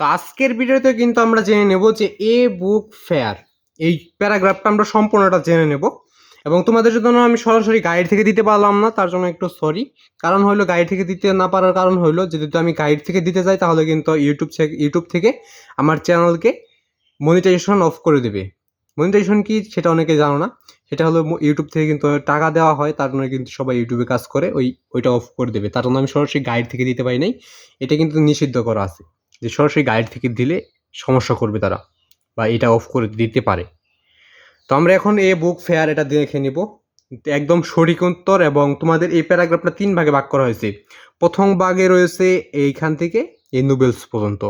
তো আজকের ভিডিওতে কিন্তু আমরা জেনে নেব যে এ বুক ফেয়ার, এই প্যারাগ্রাফটা আমরা সম্পূর্ণটা জেনে নেব। এবং তোমাদের জন্য আমি সরাসরি গাইড থেকে দিতে পারলাম না, তার জন্য একটু সরি কারণ হলো গাইড থেকে দিতে না পারার কারণ হলো যদি আমি গাইড থেকে দিতে যাই তাহলে কিন্তু ইউটিউব ইউটিউব থেকে আমার চ্যানেলকে মনিটাইজেশন অফ করে দেবে। মনিটাইজেশন কি সেটা অনেকে জানো না। সেটা হলো ইউটিউব থেকে কিন্তু টাকা দেওয়া হয়, তার জন্য কিন্তু সবাই ইউটিউবে কাজ করে, ওই, ওইটা অফ করে দেবে। তার জন্য আমি সরাসরি গাইড থেকে দিতে পারি নাই। এটা কিন্তু নিষিদ্ধ করা আছে। যে সরাসরি গাইড থেকে দিলে সমস্যা করবে তারা বা এটা অফ করে দিতে পারে। তো আমরা এখন এ বুক ফেয়ার এটা দেখে নিব। একদম সঠিক উত্তর এবং তোমাদের এই প্যারাগ্রাফটা তিন ভাগে ভাগ করা হয়েছে। প্রথম ভাগে রয়েছে এইখান থেকে এই নুবেলস পর্যন্ত।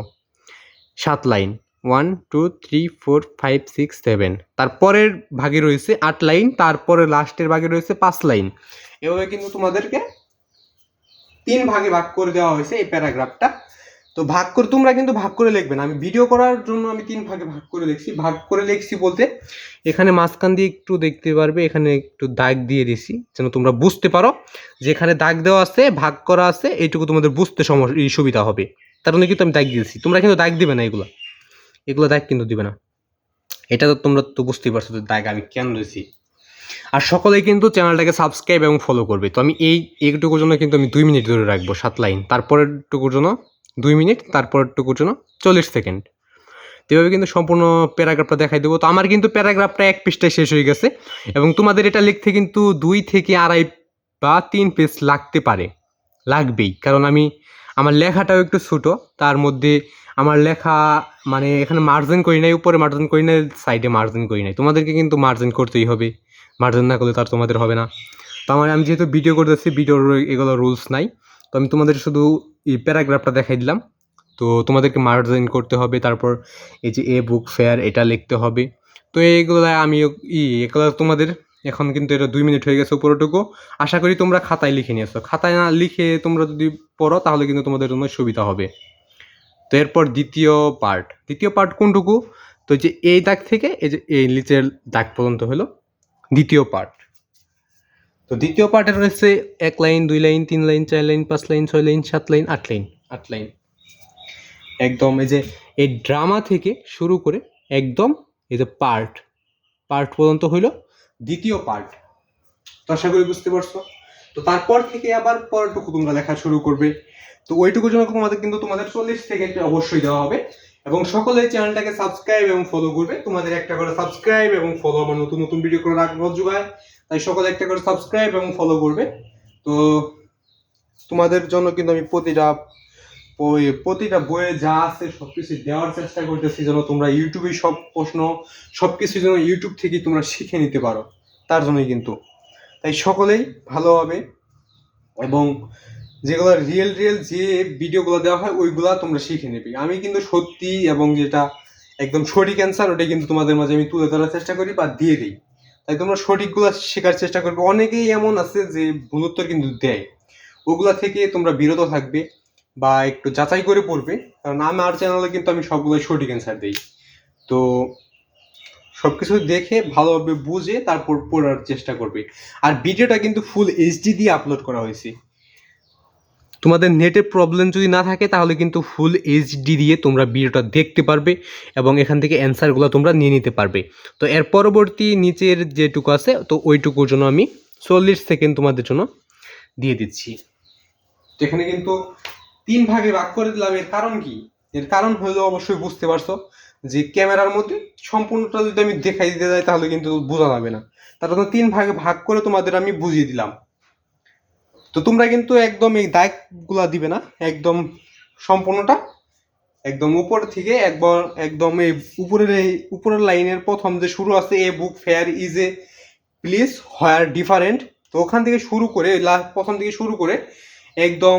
সাত line one two three four five six seven তারপরের ভাগে রয়েছে আট লাইন তারপরে লাস্টের ভাগে রয়েছে পাঁচ লাইন এভাবে কিন্তু তোমাদেরকে তিন ভাগে ভাগ করে দেওয়া হয়েছে এই প্যারাগ্রাফটা তো ভাগ করে, তোমরা কিন্তু ভাগ করে লিখবে না। আমি ভিডিও করার জন্য আমি তিন ভাগে ভাগ করে লিখছি। ভাগ করে লিখছি বলতে এখানে মাঝখান দিয়ে একটু দেখতে পারবে, এখানে একটু দাগ দিয়ে দিছি, যেন তোমরা বুঝতে পারো। যে এখানে দাগ দেওয়া আছে, ভাগ করা আছে, এইটুকু তোমাদের বুঝতে সমস্যা সুবিধা হবে। তার জন্য কিন্তু আমি দাগ দিয়েছি তোমরা কিন্তু দাগ দিবে না এগুলো। এগুলো দাগ কিন্তু দিবে না। এটা তো তোমরা তো বুঝতেই পারছ যে দাগ আমি কেন দিয়েছি আর সকলেই কিন্তু চ্যানেলটাকে সাবস্ক্রাইব এবং ফলো করবে। তো আমি এই, এইটুকুর জন্য কিন্তু আমি দুই মিনিট ধরে রাখব সাত লাইন। তারপরের টুকুর জন্য দুই মিনিট তারপরের টুকুর জন্য চল্লিশ সেকেন্ড। এভাবে কিন্তু সম্পূর্ণ প্যারাগ্রাফটা দেখাই দেবো। তো আমার কিন্তু প্যারাগ্রাফটা এক পৃষ্ঠায় শেষ হয়ে গেছে এবং তোমাদের এটা লিখতে কিন্তু দুই থেকে আড়াই বা তিন পেজ লাগতে পারে। লাগবেই, কারণ আমি, আমার লেখাটাও একটু ছোটো, তার মধ্যে আমার লেখা মানে এখানে মার্জিন করি নাই, উপরে মার্জিন করি নাই সাইডে মার্জিন করি নাই। তোমাদেরকে কিন্তু মার্জিন করতেই হবে। মার্জিন না করলে তার তোমাদের হবে না। তো আমার, আমি যেহেতু ভিডিও করতেছি ভিডিওর এগুলো রুলস নাই। তো আমি তোমাদের শুধু এই প্যারাগ্রাফটা দেখাই দিলাম। তো তোমাদেরকে মার্জিন করতে হবে, তারপর এই যে এ বুক ফেয়ার, এটা লিখতে হবে। তো এইগুলো আমি ই, এগুলো তোমাদের এখন কিন্তু এটা দুই মিনিট হয়ে গেছে উপরটুকু। আশা করি তোমরা খাতায় লিখে নিয়েছো। খাতায় না লিখে তোমরা যদি পড়ো, তাহলে কিন্তু তোমাদের জন্য সুবিধা হবে। তো এরপর দ্বিতীয় পার্ট। দ্বিতীয় পার্ট কোনটুকু? তো যে এই দাগ থেকে এই যে এই নিচের দাগ পর্যন্ত হলো। দ্বিতীয় পার্ট। তো দ্বিতীয় পার্টে রয়েছে এক লাইন, দুই লাইন, তিন লাইন, চার লাইন, পাঁচ লাইন, ছয় লাইন, সাত লাইন, আট লাইন। আট লাইন। একদম এই যে এই ড্রামা থেকে শুরু করে একদম এই যে পার্ট পার্ট পর্যন্ত হইল দ্বিতীয় পার্ট। তো আশা করি বুঝতে পারছ। তো তারপর থেকে আবার পরটুকু তোমরা লেখা শুরু করবে। তো ওইটুকুর জন্য তোমাদের কিন্তু তোমাদের চল্লিশ সেকেন্ড অবশ্যই দেওয়া হবে। এবং সকলে চ্যানেলটাকে সাবস্ক্রাইব এবং ফলো করবে। তোমাদের একটা করে সাবস্ক্রাইব এবং ফলো আমার নতুন নতুন ভিডিও করে আগ্রহ যোগায়। তাই সকলে একটা করে সাবস্ক্রাইব এবং ফলো করবে। তো তোমাদের জন্য কিন্তু আমি প্রতিটা বই- প্রতিটা বইয়ে যা আছে সব কিছু দেওয়ার চেষ্টা করতেছি যেন তোমরা ইউটিউবে সব প্রশ্ন সব কিছু যেন ইউটিউব থেকেই তোমরা শিখে নিতে পারো। তার জন্যই কিন্তু। তাই সকলেই ভালোভাবে এবং যেগুলো রিয়েল রিয়েল যে ভিডিওগুলো দেওয়া হয়, ওইগুলো তোমরা শিখে নেবে। আমি কিন্তু সত্যি এবং যেটা একদম সঠিক অ্যান্সার ওটাই কিন্তু তোমাদের মাঝে আমি তুলে ধরার চেষ্টা করি বা দিয়ে দিই। তাই তোমরা সঠিকগুলো শেখার চেষ্টা করবে। অনেকেই এমন আছে যে ভুল উত্তর কিন্তু দেয়। ওগুলা থেকে তোমরা বিরত থাকবে বা একটু যাচাই করে পড়বে। কারণ আমার চ্যানেলে কিন্তু আমি সবগুলো সঠিক অ্যান্সার দিই। তো সব কিছু দেখে ভালোভাবে বুঝে তারপর পড়ার চেষ্টা করবে। আর ভিডিওটা কিন্তু ফুল এইচডি দিয়ে আপলোড করা হয়েছে। তোমাদের নেটের প্রবলেম যদি না থাকে, তাহলে কিন্তু ফুল এইচডি দিয়ে তোমরা ভিডিওটা দেখতে পারবে এবং এখান থেকে অ্যান্সারগুলো তোমরা নিয়ে নিতে পারবে। তো এর পরবর্তী নিচের যেটুকু আছে, তো ওইটুকুর জন্য আমি চল্লিশ সেকেন্ড তোমাদের জন্য দিয়ে দিচ্ছি। এখানে কিন্তু তিন ভাগে ভাগ করে দিলাম, এর কারণ কি? এর কারণ হলো অবশ্যই বুঝতে পারছ যে ক্যামেরার মধ্যে সম্পূর্ণটা যদি আমি দেখাই দিতে যাই, তাহলে কিন্তু বোঝা যাবে না। তার তিন ভাগে ভাগ করে তোমাদের আমি বুঝিয়ে দিলাম। তো তোমরা কিন্তু একদম এই দাগগুলা দিবে না, একদম সম্পূর্ণটা, একদম উপর থেকে একবার একদম এই উপরের এই উপরের লাইনের প্রথম যে শুরু আছে, a book fair is a place where different. তো ওখান থেকে শুরু করে প্রথম থেকে শুরু করে একদম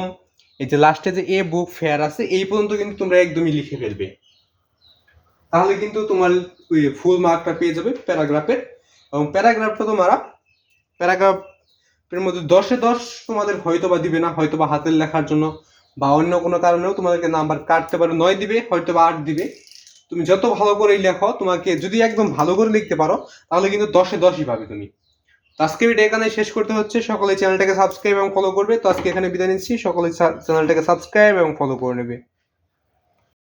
এই যে লাস্টে যে এ বুক ফেয়ার আছে, এই পর্যন্ত কিন্তু তোমরা একদমই লিখে ফেলবে। তাহলে কিন্তু তোমার ওই ফুল মার্কটা পেয়ে যাবে প্যারাগ্রাফের। এবং প্যারাগ্রাফটা তোমরা প্যারাগ্রাফের মধ্যে দশে দশ তোমাদের হয়তো বা দিবে না, হয়তো বা হাতের লেখার জন্য বা অন্য কোনো কারণেও তোমাদেরকে নাম্বার কাটতে পারে, নয় দিবে, হয়তো বা আট দিবে। তুমি যত ভালো করেই লেখো, তোমাকে যদি একদম ভালো করে লিখতে পারো, তাহলে কিন্তু দশে দশই পাবে তুমি। তো আজকে ভিডিও এখানে শেষ করতে হচ্ছে। সকলে চ্যানেলটাকে সাবস্ক্রাইব এবং ফলো করবে। তো আজকে এখানে বিদায় নিচ্ছি। সকলে চ্যানেলটাকে সাবস্ক্রাইব এবং ফলো করে নেবে।